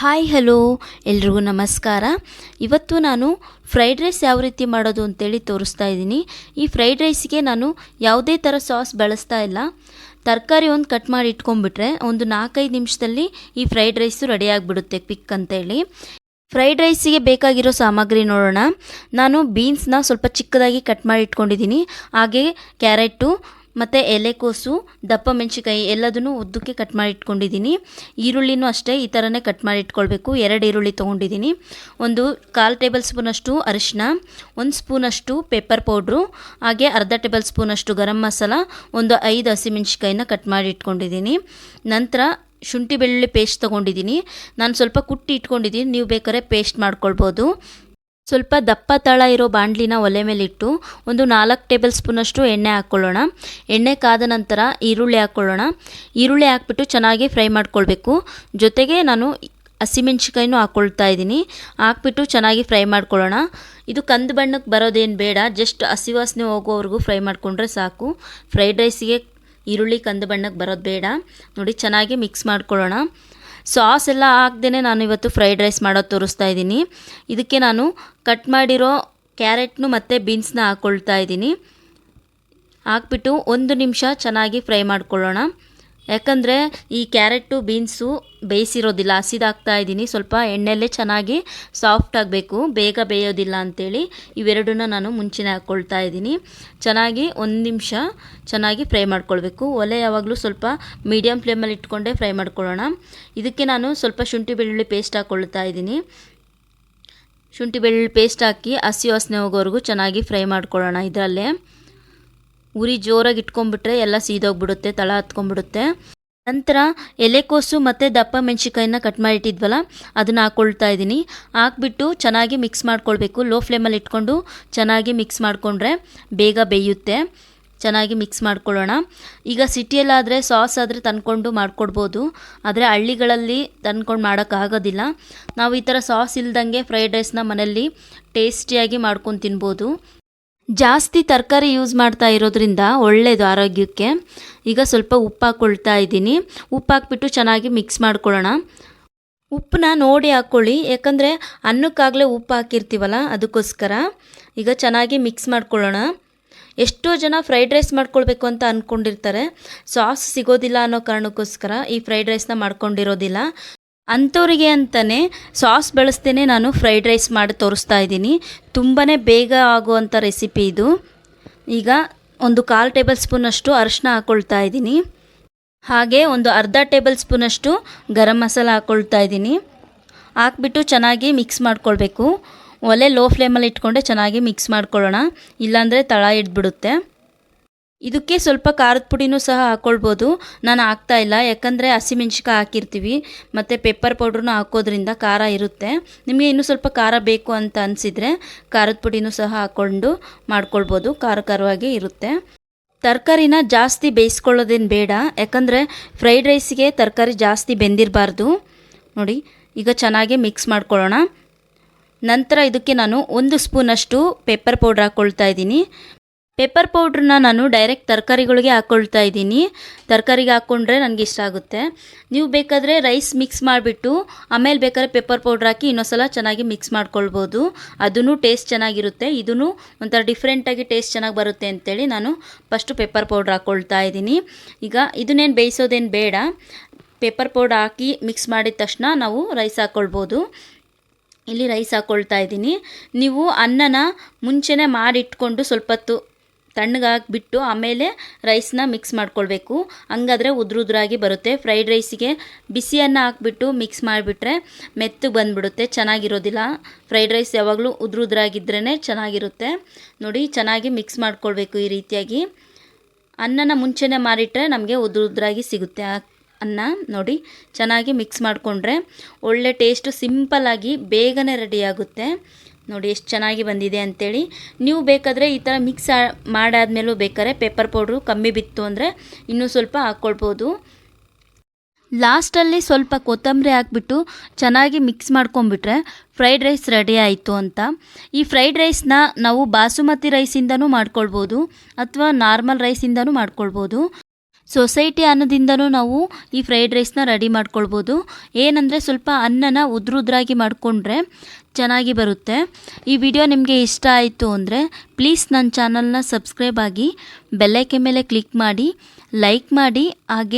Hi, hello. ಎಲ್ರಿಗೂ ನಮಸ್ಕಾರ. ಇವತ್ತು ನಾನು ಫ್ರೈಡ್ ರೈಸ್ ಯಾವ ರೀತಿ ಮಾಡೋದು ಅಂತೇಳಿ ತೋರಿಸ್ತಾ ಇದ್ದೀನಿ. ಈ ಫ್ರೈಡ್ ರೈಸ್ಗೆ ನಾನು ಯಾವುದೇ ಥರ ಸಾಸ್ ಬಳಸ್ತಾ ಇಲ್ಲ. ತರಕಾರಿ ಒಂದು ಕಟ್ ಮಾಡಿ ಇಟ್ಕೊಂಡ್ಬಿಟ್ರೆ ಒಂದು ನಾಲ್ಕೈದು ನಿಮಿಷದಲ್ಲಿ ಈ ಫ್ರೈಡ್ ರೈಸು ರೆಡಿ ಆಗಿಬಿಡುತ್ತೆ ಕ್ವಿಕ್ ಅಂತೇಳಿ. ಫ್ರೈಡ್ ರೈಸಿಗೆ ಬೇಕಾಗಿರೋ ಸಾಮಗ್ರಿ ನೋಡೋಣ. ನಾನು ಬೀನ್ಸ್ನ ಸ್ವಲ್ಪ ಚಿಕ್ಕದಾಗಿ ಕಟ್ ಮಾಡಿ ಇಟ್ಕೊಂಡಿದ್ದೀನಿ. ಹಾಗೆ ಕ್ಯಾರೆಟು ಮತ್ತು ಎಲೆಕೋಸು ದಪ್ಪ ಮೆಣಸಿಕಾಯಿ ಎಲ್ಲದನ್ನು ಉದ್ದಕ್ಕೆ ಕಟ್ ಮಾಡಿ ಇಟ್ಕೊಂಡಿದ್ದೀನಿ ಈರುಳ್ಳಿನೂ ಅಷ್ಟೇ, ಈ ಥರನೇ ಕಟ್ ಮಾಡಿ ಇಟ್ಕೊಳ್ಬೇಕು ಎರಡು ಈರುಳ್ಳಿ ತೊಗೊಂಡಿದ್ದೀನಿ. ಒಂದು ಕಾಲು ಟೇಬಲ್ ಸ್ಪೂನಷ್ಟು ಅರಿಶಿನ ಒಂದು ಸ್ಪೂನಷ್ಟು ಪೆಪ್ಪರ್ ಪೌಡ್ರು ಹಾಗೆ ಅರ್ಧ ಟೇಬಲ್ ಸ್ಪೂನಷ್ಟು ಗರಂ ಮಸಾಲ, ಒಂದು ಐದು ಹಸಿಮೆಣ್ಸಿಕಾಯಿನ ಕಟ್ ಮಾಡಿ ಇಟ್ಕೊಂಡಿದ್ದೀನಿ ನಂತರ ಶುಂಠಿ ಬೆಳ್ಳುಳ್ಳಿ ಪೇಸ್ಟ್ ತೊಗೊಂಡಿದ್ದೀನಿ. ನಾನು ಸ್ವಲ್ಪ ಕುಟ್ಟಿ ಇಟ್ಕೊಂಡಿದ್ದೀನಿ. ನೀವು ಬೇಕಾದ್ರೆ ಪೇಸ್ಟ್ ಮಾಡ್ಕೊಳ್ಬೋದು. ಸ್ವಲ್ಪ ದಪ್ಪ ತಳ ಇರೋ ಬಾಂಡ್ಲಿನ ಒಲೆ ಮೇಲಿಟ್ಟು ಒಂದು ನಾಲ್ಕು ಟೇಬಲ್ ಸ್ಪೂನಷ್ಟು ಎಣ್ಣೆ ಹಾಕ್ಕೊಳ್ಳೋಣ. ಎಣ್ಣೆ ಕಾದ ನಂತರ ಈರುಳ್ಳಿ ಹಾಕ್ಕೊಳ್ಳೋಣ. ಈರುಳ್ಳಿ ಹಾಕ್ಬಿಟ್ಟು ಚೆನ್ನಾಗಿ ಫ್ರೈ ಮಾಡ್ಕೊಳ್ಬೇಕು. ಜೊತೆಗೆ ನಾನು ಹಸಿಮೆಣ್ಸಿಕಾಯಿನೂ ಹಾಕ್ಕೊಳ್ತಾ ಇದ್ದೀನಿ. ಹಾಕ್ಬಿಟ್ಟು ಚೆನ್ನಾಗಿ ಫ್ರೈ ಮಾಡ್ಕೊಳ್ಳೋಣ. ಇದು ಕಂದು ಬಣ್ಣಕ್ಕೆ ಬರೋದೇನು ಬೇಡ. ಜಸ್ಟ್ ಹಸಿ ವಾಸನೆ ಹೋಗೋವರೆಗೂ ಫ್ರೈ ಮಾಡಿಕೊಂಡ್ರೆ ಸಾಕು. ಫ್ರೈಡ್ ರೈಸಿಗೆ ಈರುಳ್ಳಿ ಕಂದು ಬಣ್ಣಕ್ಕೆ ಬರೋದು ಬೇಡ. ನೋಡಿ, ಚೆನ್ನಾಗಿ ಮಿಕ್ಸ್ ಮಾಡ್ಕೊಳ್ಳೋಣ. ಸಾಸ್ ಎಲ್ಲ ಹಾಕ್ದೇ ನಾನು ಇವತ್ತು ಫ್ರೈಡ್ ರೈಸ್ ಮಾಡೋದು ತೋರಿಸ್ತಾ ಇದ್ದೀನಿ. ಇದಕ್ಕೆ ನಾನು ಕಟ್ ಮಾಡಿರೋ ಕ್ಯಾರೆಟ್ನು ಮತ್ತು ಬೀನ್ಸ್ನ ಹಾಕ್ಕೊಳ್ತಾ ಇದ್ದೀನಿ. ಹಾಕ್ಬಿಟ್ಟು ಒಂದು ನಿಮಿಷ ಚೆನ್ನಾಗಿ ಫ್ರೈ ಮಾಡ್ಕೊಳ್ಳೋಣ. ಯಾಕಂದರೆ ಈ ಕ್ಯಾರೆಟು, ಬೀನ್ಸು ಬೇಯಿಸಿರೋದಿಲ್ಲ, ಹಸಿದಾಗ್ತಾ ಇದ್ದೀನಿ. ಸ್ವಲ್ಪ ಎಣ್ಣೆಯಲ್ಲೇ ಚೆನ್ನಾಗಿ ಸಾಫ್ಟ್ ಆಗಬೇಕು. ಬೇಗ ಬೇಯೋದಿಲ್ಲ ಅಂಥೇಳಿ ಇವೆರಡನ್ನ ನಾನು ಮುಂಚೆನೇ ಹಾಕ್ಕೊಳ್ತಾ ಇದ್ದೀನಿ. ಚೆನ್ನಾಗಿ ಒಂದು ನಿಮಿಷ ಚೆನ್ನಾಗಿ ಫ್ರೈ ಮಾಡ್ಕೊಳ್ಬೇಕು. ಒಲೆ ಯಾವಾಗಲೂ ಸ್ವಲ್ಪ ಮೀಡಿಯಮ್ ಫ್ಲೇಮಲ್ಲಿ ಇಟ್ಕೊಂಡೇ ಫ್ರೈ ಮಾಡ್ಕೊಳ್ಳೋಣ. ಇದಕ್ಕೆ ನಾನು ಸ್ವಲ್ಪ ಶುಂಠಿ ಬೆಳ್ಳುಳ್ಳಿ ಪೇಸ್ಟ್ ಹಾಕ್ಕೊಳ್ತಾ ಇದ್ದೀನಿ. ಶುಂಠಿ ಬೆಳ್ಳುಳ್ಳಿ ಪೇಸ್ಟ್ ಹಾಕಿ ಹಸಿ ವಾಸನೆ ಹೋಗೋವರೆಗೂ ಚೆನ್ನಾಗಿ ಫ್ರೈ ಮಾಡ್ಕೊಳ್ಳೋಣ ಇದರಲ್ಲೇ. ಉರಿ ಜೋರಾಗಿ ಇಟ್ಕೊಂಡ್ಬಿಟ್ರೆ ಎಲ್ಲ ಸೀದೋಗ್ಬಿಡುತ್ತೆ, ತಳ ಹತ್ಕೊಂಡ್ಬಿಡುತ್ತೆ. ನಂತರ ಎಲೆಕೋಸು ಮತ್ತು ದಪ್ಪ ಮೆಣಸಿಕಾಯಿನ ಕಟ್ ಮಾಡಿಟ್ಟಿದ್ವಲ್ಲ, ಅದನ್ನು ಹಾಕ್ಕೊಳ್ತಾ ಇದ್ದೀನಿ. ಹಾಕ್ಬಿಟ್ಟು ಚೆನ್ನಾಗಿ ಮಿಕ್ಸ್ ಮಾಡ್ಕೊಳ್ಬೇಕು. ಲೋ ಫ್ಲೇಮಲ್ಲಿ ಇಟ್ಕೊಂಡು ಚೆನ್ನಾಗಿ ಮಿಕ್ಸ್ ಮಾಡಿಕೊಂಡ್ರೆ ಬೇಗ ಬೇಯುತ್ತೆ. ಚೆನ್ನಾಗಿ ಮಿಕ್ಸ್ ಮಾಡ್ಕೊಳ್ಳೋಣ. ಈಗ ಸಿಟಿಯಲ್ಲಾದರೆ ಸಾಸ್ ಆದರೆ ತಂದ್ಕೊಂಡು ಮಾಡ್ಕೊಡ್ಬೋದು. ಆದರೆ ಹಳ್ಳಿಗಳಲ್ಲಿ ತಂದ್ಕೊಂಡು ಮಾಡೋಕ್ಕಾಗೋದಿಲ್ಲ ನಾವು ಈ ಥರ ಸಾಸ್ ಇಲ್ದಂಗೆ ಫ್ರೈಡ್ ರೈಸ್ನ ಮನೆಯಲ್ಲಿ ಟೇಸ್ಟಿಯಾಗಿ ಮಾಡ್ಕೊಂಡು ತಿನ್ಬೋದು. ಜಾಸ್ತಿ ತರಕಾರಿ ಯೂಸ್ ಮಾಡ್ತಾ ಇರೋದ್ರಿಂದ ಒಳ್ಳೆಯದು ಆರೋಗ್ಯಕ್ಕೆ. ಈಗ ಸ್ವಲ್ಪ ಉಪ್ಪು ಹಾಕ್ಕೊಳ್ತಾ ಇದ್ದೀನಿ. ಉಪ್ಪು ಹಾಕ್ಬಿಟ್ಟು ಚೆನ್ನಾಗಿ ಮಿಕ್ಸ್ ಮಾಡ್ಕೊಳ್ಳೋಣ. ಉಪ್ಪನ್ನ ನೋಡಿ ಹಾಕ್ಕೊಳ್ಳಿ. ಯಾಕಂದರೆ ಅನ್ನಕ್ಕಾಗಲೇ ಉಪ್ಪು ಹಾಕಿರ್ತೀವಲ್ಲ, ಅದಕ್ಕೋಸ್ಕರ. ಈಗ ಚೆನ್ನಾಗಿ ಮಿಕ್ಸ್ ಮಾಡ್ಕೊಳ್ಳೋಣ. ಎಷ್ಟೋ ಜನ ಫ್ರೈಡ್ ರೈಸ್ ಮಾಡ್ಕೊಳ್ಬೇಕು ಅಂತ ಅಂದ್ಕೊಂಡಿರ್ತಾರೆ ಸಾಸ್ ಸಿಗೋದಿಲ್ಲ ಅನ್ನೋ ಕಾರಣಕ್ಕೋಸ್ಕರ ಈ ಫ್ರೈಡ್ ರೈಸ್ನ ಮಾಡ್ಕೊಂಡಿರೋದಿಲ್ಲ. ಅಂಥವ್ರಿಗೆ ಅಂತಲೇ ಸಾಸ್ ಬಳಸ್ತೇನೆ ನಾನು ಫ್ರೈಡ್ ರೈಸ್ ಮಾಡಿ ತೋರಿಸ್ತಾ ಇದ್ದೀನಿ. ತುಂಬಾ ಬೇಗ ಆಗುವಂಥ ರೆಸಿಪಿ ಇದು. ಈಗ ಒಂದು ಕಾಲು ಟೇಬಲ್ ಸ್ಪೂನಷ್ಟು ಅರಿಶಿನ ಹಾಕ್ಕೊಳ್ತಾ ಇದ್ದೀನಿ. ಹಾಗೆ ಒಂದು ಅರ್ಧ ಟೇಬಲ್ ಸ್ಪೂನಷ್ಟು ಗರಂ ಮಸಾಲ ಹಾಕ್ಕೊಳ್ತಾ ಇದ್ದೀನಿ. ಹಾಕ್ಬಿಟ್ಟು ಚೆನ್ನಾಗಿ ಮಿಕ್ಸ್ ಮಾಡ್ಕೊಳ್ಬೇಕು. ಒಲೆ ಲೋ ಫ್ಲೇಮಲ್ಲಿ ಇಟ್ಕೊಂಡೆ ಚೆನ್ನಾಗಿ ಮಿಕ್ಸ್ ಮಾಡ್ಕೊಳ್ಳೋಣ. ಇಲ್ಲಾಂದರೆ ತಳ ಹಿಡ್ಬಿಡುತ್ತೆ ಇದಕ್ಕೆ ಸ್ವಲ್ಪ ಖಾರದ ಪುಡಿನೂ ಸಹ ಹಾಕ್ಕೊಳ್ಬೋದು ನಾನು ಹಾಕ್ತಾ ಇಲ್ಲ. ಯಾಕಂದರೆ ಹಸಿಮೆಣ್ಸಿಕಾಯಿ ಹಾಕಿರ್ತೀವಿ. ಮತ್ತು ಪೆಪ್ಪರ್ ಪೌಡ್ರನ್ನ ಹಾಕೋದ್ರಿಂದ ಖಾರ ಇರುತ್ತೆ. ನಿಮಗೆ ಇನ್ನೂ ಸ್ವಲ್ಪ ಖಾರ ಬೇಕು ಅಂತ ಅನಿಸಿದರೆ ಖಾರದ ಪುಡಿನೂ ಸಹ ಹಾಕ್ಕೊಂಡು ಮಾಡ್ಕೊಳ್ಬೋದು. ಖಾರ ಖಾರವಾಗಿ ಇರುತ್ತೆ. ತರಕಾರಿನ ಜಾಸ್ತಿ ಬೇಯಿಸ್ಕೊಳ್ಳೋದೇನು ಬೇಡ. ಯಾಕಂದರೆ ಫ್ರೈಡ್ ರೈಸಿಗೆ ತರಕಾರಿ ಜಾಸ್ತಿ ಬೆಂದಿರಬಾರ್ದು. ನೋಡಿ, ಈಗ ಚೆನ್ನಾಗಿ ಮಿಕ್ಸ್ ಮಾಡ್ಕೊಳ್ಳೋಣ. ನಂತರ ಇದಕ್ಕೆ ನಾನು ಒಂದು ಸ್ಪೂನಷ್ಟು ಪೆಪ್ಪರ್ ಪೌಡ್ರ್ ಹಾಕ್ಕೊಳ್ತಾ ಇದ್ದೀನಿ. ಪೆಪ್ಪರ್ ಪೌಡ್ರನ್ನ ನಾನು ಡೈರೆಕ್ಟ್ ತರಕಾರಿಗಳಿಗೆ ಹಾಕ್ಕೊಳ್ತಾ ಇದ್ದೀನಿ. ತರಕಾರಿಗೆ ಹಾಕ್ಕೊಂಡ್ರೆ ನನಗೆ ಇಷ್ಟ ಆಗುತ್ತೆ. ನೀವು ಬೇಕಾದರೆ ರೈಸ್ ಮಿಕ್ಸ್ ಮಾಡಿಬಿಟ್ಟು, ಆಮೇಲೆ ಬೇಕಾದ್ರೆ ಪೆಪ್ಪರ್ ಪೌಡ್ರ್ ಹಾಕಿ ಇನ್ನೊಂದ್ಸಲ ಚೆನ್ನಾಗಿ ಮಿಕ್ಸ್ ಮಾಡ್ಕೊಳ್ಬೋದು. ಅದೂ ಟೇಸ್ಟ್ ಚೆನ್ನಾಗಿರುತ್ತೆ. ಇದೂ ಒಂಥರ ಡಿಫ್ರೆಂಟಾಗಿ ಟೇಸ್ಟ್ ಚೆನ್ನಾಗಿ ಬರುತ್ತೆ ಅಂತೇಳಿ ನಾನು ಫಸ್ಟು ಪೆಪ್ಪರ್ ಪೌಡ್ರ್ ಹಾಕ್ಕೊಳ್ತಾ ಇದ್ದೀನಿ. ಈಗ ಇದನ್ನೇನು ಬೇಯಿಸೋದೇನು ಬೇಡ. ಪೆಪ್ಪರ್ ಪೌಡ್ರ್ ಹಾಕಿ ಮಿಕ್ಸ್ ಮಾಡಿದ ತಕ್ಷಣ ನಾವು ರೈಸ್ ಹಾಕ್ಕೊಳ್ಬೋದು ಇಲ್ಲಿ ರೈಸ್ ಹಾಕ್ಕೊಳ್ತಾ ಇದ್ದೀನಿ. ನೀವು ಅನ್ನನ ಮುಂಚೆನೇ ಮಾಡಿಟ್ಕೊಂಡು ಸ್ವಲ್ಪ ಹೊತ್ತು ತಣ್ಣಗಾಗಿಬಿಟ್ಟು ಆಮೇಲೆ ರೈಸ್ನ ಮಿಕ್ಸ್ ಮಾಡ್ಕೊಳ್ಬೇಕು. ಹಂಗಾದ್ರೆ ಉದ್ರ ಉದ್ರಾಗಿ ಬರುತ್ತೆ ಫ್ರೈಡ್ ರೈಸಿಗೆ ಬಿಸಿಯನ್ನು ಹಾಕ್ಬಿಟ್ಟು ಮಿಕ್ಸ್ ಮಾಡಿಬಿಟ್ರೆ ಮೆತ್ತಗೆ ಬಂದುಬಿಡುತ್ತೆ. ಚೆನ್ನಾಗಿರೋದಿಲ್ಲ. ಫ್ರೈಡ್ ರೈಸ್ ಯಾವಾಗಲೂ ಉದ್ರ ಉದ್ರಾಗಿದ್ರೇ ಚೆನ್ನಾಗಿರುತ್ತೆ. ನೋಡಿ, ಚೆನ್ನಾಗಿ ಮಿಕ್ಸ್ ಮಾಡ್ಕೊಳ್ಬೇಕು ಈ ರೀತಿಯಾಗಿ. ಅನ್ನನ ಮುಂಚೆನೇ ಮಾರಿಟ್ರೆ ನಮಗೆ ಉದ್ರ ಉದ್ರಾಗಿ ಸಿಗುತ್ತೆ ಅನ್ನ. ನೋಡಿ, ಚೆನ್ನಾಗಿ ಮಿಕ್ಸ್ ಮಾಡಿಕೊಂಡ್ರೆ ಒಳ್ಳೆ ಟೇಸ್ಟು ಸಿಂಪಲ್ಲಾಗಿ ಬೇಗನೆ ರೆಡಿಯಾಗುತ್ತೆ ನೋಡಿ ಎಷ್ಟು ಚೆನ್ನಾಗಿ ಬಂದಿದೆ ಅಂಥೇಳಿ ನೀವು ಬೇಕಾದರೆ ಈ ಥರ ಮಿಕ್ಸ್ ಮಾಡಾದ್ಮೇಲೂ ಬೇಕಾದ್ರೆ ಪೇಪರ್ ಪೌಡ್ರು ಕಮ್ಮಿ ಬಿತ್ತು ಅಂದರೆ ಇನ್ನೂ ಸ್ವಲ್ಪ ಹಾಕ್ಕೊಳ್ಬೋದು. ಲಾಸ್ಟಲ್ಲಿ ಸ್ವಲ್ಪ ಕೊತ್ತಂಬರಿ ಹಾಕ್ಬಿಟ್ಟು ಚೆನ್ನಾಗಿ ಮಿಕ್ಸ್ ಮಾಡ್ಕೊಂಬಿಟ್ರೆ ಫ್ರೈಡ್ ರೈಸ್ ರೆಡಿ ಆಯಿತು ಅಂತ. ಈ ಫ್ರೈಡ್ ರೈಸ್ನ ನಾವು ಬಾಸುಮತಿ ರೈಸಿಂದನೂ ಮಾಡ್ಕೊಳ್ಬೋದು ಅಥವಾ ನಾರ್ಮಲ್ ರೈಸಿಂದನೂ ಮಾಡ್ಕೊಳ್ಬೋದು. ಸೊಸೈಟಿ ಅನ್ನದಿಂದನೂ ನಾವು ಈ ಫ್ರೈಡ್ ರೈಸ್ನ ರೆಡಿ ಮಾಡ್ಕೊಳ್ಬೋದು. ಏನಂದರೆ ಸ್ವಲ್ಪ ಅನ್ನನ ಉದ್ರುದ್ರಾಗಿ ಮಾಡಿಕೊಂಡ್ರೆ ಚೆನ್ನಾಗಿ ಬರುತ್ತೆ. ಈ ವಿಡಿಯೋ ನಿಮಗೆ ಇಷ್ಟ ಆಯಿತು ಅಂದರೆ ಪ್ಲೀಸ್ ನನ್ನ ಚಾನಲ್ನ ಸಬ್ಸ್ಕ್ರೈಬ್ ಆಗಿ ಬೆಲ್ಲೈಕೆ ಮೇಲೆ ಕ್ಲಿಕ್ ಮಾಡಿ ಲೈಕ್ ಮಾಡಿ, ಹಾಗೆ